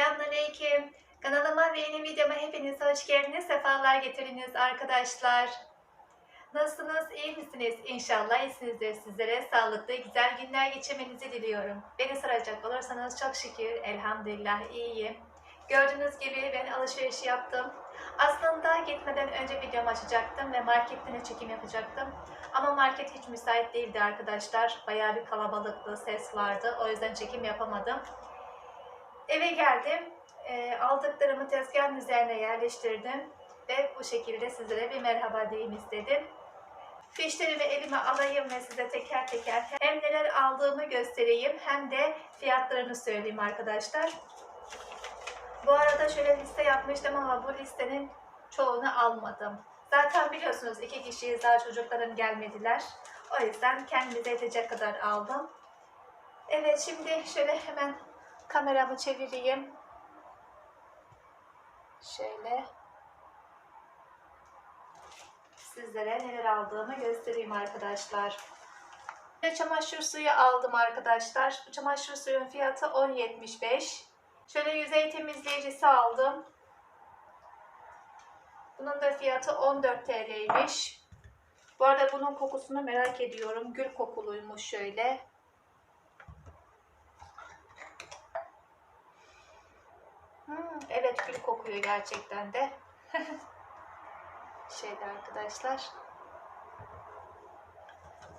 Selamünaleyküm. Kanalıma ve yeni videoma hepiniz hoş geldiniz. Sefalar getirdiniz arkadaşlar. Nasılsınız? iyi misiniz? İnşallah iyisinizdir. Sizlere sağlıklı, güzel günler geçirmenizi diliyorum. Beni soracak olursanız çok şükür, elhamdülillah iyiyim. Gördüğünüz gibi ben alışveriş yaptım. Aslında gitmeden önce videomu açacaktım ve marketten çekim yapacaktım. Ama market hiç müsait değildi arkadaşlar. Bayağı bir kalabalıktı, ses vardı. O yüzden çekim yapamadım. Eve geldim. E, aldıklarımı tezgahın üzerine yerleştirdim. Ve bu şekilde sizlere bir merhaba diyeyim istedim. Fişlerimi elime alayım ve size teker teker hem neler aldığımı göstereyim hem de fiyatlarını söyleyeyim arkadaşlar. Bu arada şöyle liste yapmıştım ama bu listenin çoğunu almadım. Zaten biliyorsunuz iki kişiyiz daha çocukların gelmediler. O yüzden kendimize yetecek kadar aldım. Evet şimdi şöyle hemen kameramı çevireyim. Şöyle sizlere neler aldığımı göstereyim arkadaşlar. Çamaşır suyu aldım arkadaşlar. Bu çamaşır suyun fiyatı 10.75. Şöyle yüzey temizleyicisi aldım. Bunun da fiyatı 14 TL'ymiş. Bu arada bunun kokusunu merak ediyorum. Gül kokuluymuş şöyle. Evet gül kokuyor gerçekten de. Şöyle arkadaşlar.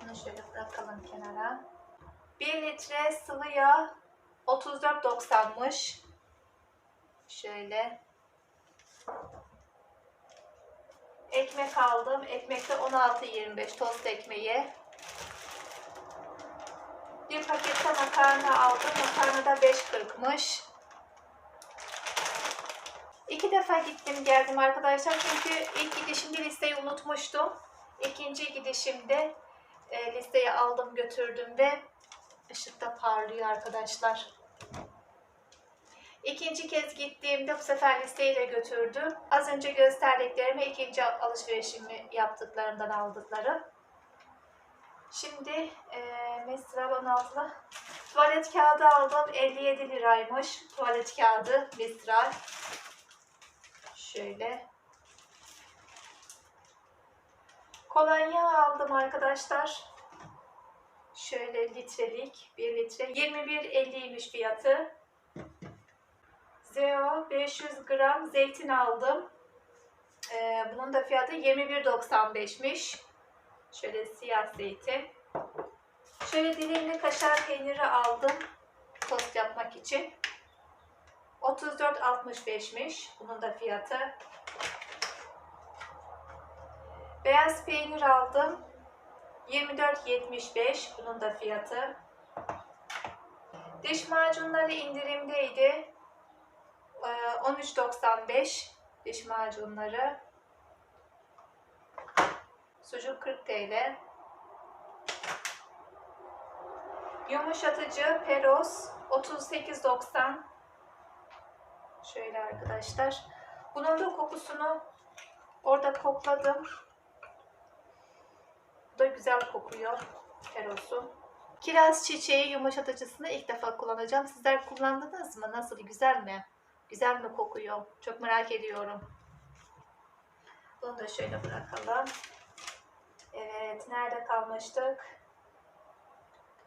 Bunu şöyle bırakalım kenara. 1 litre sıvı yağ 34.90'mış. Şöyle. Ekmek aldım. Ekmekte 16.25 tost ekmeği. Bir pakette makarna aldım. Makarna da 5.40'mış. İki defa gittim geldim arkadaşlar. Çünkü ilk gidişimde listeyi unutmuştum. İkinci gidişimde e, listeyi aldım götürdüm ve ışıkta parlıyor arkadaşlar. İkinci kez gittiğimde bu sefer listeyi de götürdüm. Az önce gösterdiklerimi ikinci alışverişimi yaptıklarından aldıklarım. Şimdi e, Mistral 16'lı tuvalet kağıdı aldım. 57 liraymış. Tuvalet kağıdı Mistral. Şöyle. Kolonya aldım arkadaşlar. Şöyle litrelik 1 litre. 21.50'ymiş fiyatı. Zeo 500 gram zeytin aldım. Ee, bunun da fiyatı 21.95'miş. Şöyle siyah zeytin. Şöyle dilimli kaşar peyniri aldım. Tost yapmak için. 34.65'miş. Bunun da fiyatı. Beyaz peynir aldım. 24.75. Bunun da fiyatı. Diş macunları indirimdeydi. Ee, 13.95 diş macunları. Sucuk 40 TL. Yumuşatıcı Peros 38.90 Şöyle arkadaşlar. Bunun da kokusunu orada kokladım. Bu da güzel kokuyor. Perosu. Kiraz çiçeği yumuşatıcısını ilk defa kullanacağım. Sizler kullandınız mı? Nasıl? Güzel mi? Güzel mi kokuyor? Çok merak ediyorum. Bunu da şöyle bırakalım. Evet. Nerede kalmıştık?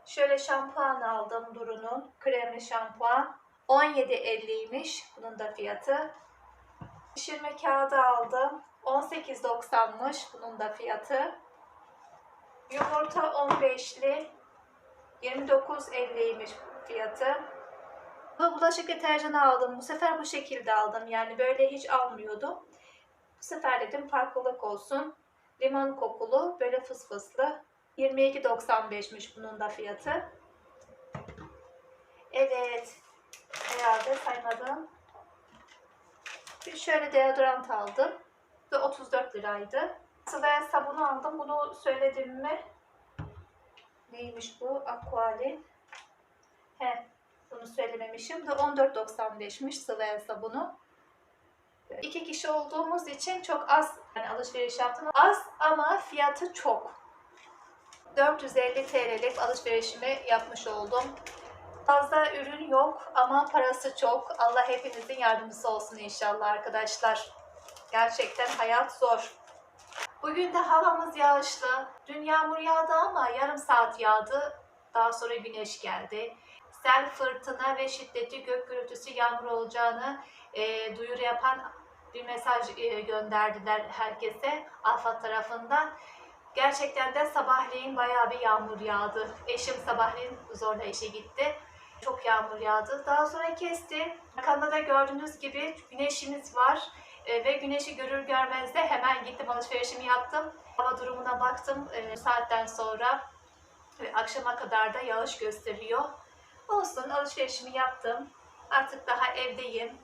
Şöyle şampuan aldım Duru'nun. Kremli şampuan. 17.50'ymiş bunun da fiyatı. Pişirme kağıdı aldım. 18.90'mış bunun da fiyatı. Yumurta 15'li. 29.50'ymiş fiyatı. Bu bulaşık deterjanı aldım. Bu sefer bu şekilde aldım. Yani böyle hiç almıyordum. Bu sefer dedim farklılık olsun. Limon kokulu, böyle fıs fıslı. 22.95'miş bunun da fiyatı. Evet. Herhalde saymadım. Bir şöyle deodorant aldım. Da 34 liraydı. Sıvı sabunu aldım. Bunu söyledim mi? Neymiş bu? Aqualin. He, bunu söylememişim. Da 14.95'miş sıvı sabunu. İki kişi olduğumuz için çok az yani alışveriş yaptım. Az ama fiyatı çok. 450 TL'lik alışverişimi yapmış oldum. Fazla ürün yok ama parası çok. Allah hepinizin yardımcısı olsun inşallah arkadaşlar. Gerçekten hayat zor. Bugün de havamız yağışlı. Dün yağmur yağdı ama yarım saat yağdı. Daha sonra güneş geldi. Sel, fırtına ve şiddetli gök gürültüsü yağmur olacağını e, duyuru yapan bir mesaj e, gönderdiler herkese AFAD tarafından. Gerçekten de sabahleyin bayağı bir yağmur yağdı. Eşim sabahleyin zorla işe gitti. Çok yağmur yağdı. Daha sonra kesti. Arkamda da gördüğünüz gibi güneşimiz var. E, ve güneşi görür görmez de hemen gittim alışverişimi yaptım. Hava durumuna baktım e, saatten sonra. Ve akşama kadar da yağış gösteriyor. Olsun alışverişimi yaptım. Artık daha evdeyim.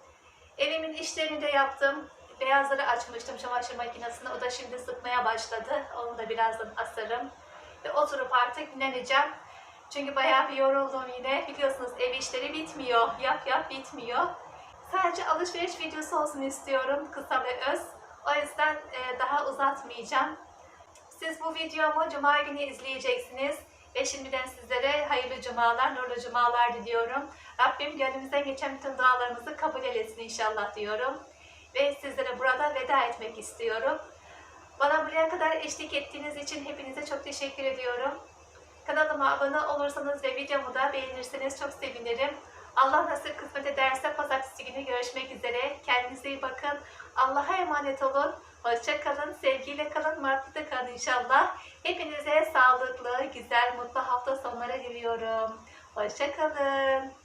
Evimin işlerini de yaptım. Beyazları açmıştım çamaşır makinesine. O da şimdi sıkmaya başladı. Onu da birazdan asarım. Ve oturup artık dinleneceğim. Çünkü bayağı bir yoruldum yine. Biliyorsunuz ev işleri bitmiyor. Yap yap bitmiyor. Sadece alışveriş videosu olsun istiyorum. Kısa ve öz. O yüzden e, daha uzatmayacağım. Siz bu videomu Cuma günü izleyeceksiniz. Ve şimdiden sizlere hayırlı cumalar, nurlu cumalar diliyorum. Rabbim gönlümüzden geçen bütün dualarımızı kabul eylesin inşallah diyorum. Ve sizlere burada veda etmek istiyorum. Bana buraya kadar eşlik ettiğiniz için hepinize çok teşekkür ediyorum. Kanalıma abone olursanız ve videomu da beğenirseniz çok sevinirim. Allah nasip kısmet ederse pazartesi günü görüşmek üzere. Kendinize iyi bakın. Allah'a emanet olun. Hoşça kalın, sevgiyle kalın, mutlu kalın inşallah. Hepinize sağlıklı, güzel, mutlu hafta sonları diliyorum. Hoşça kalın.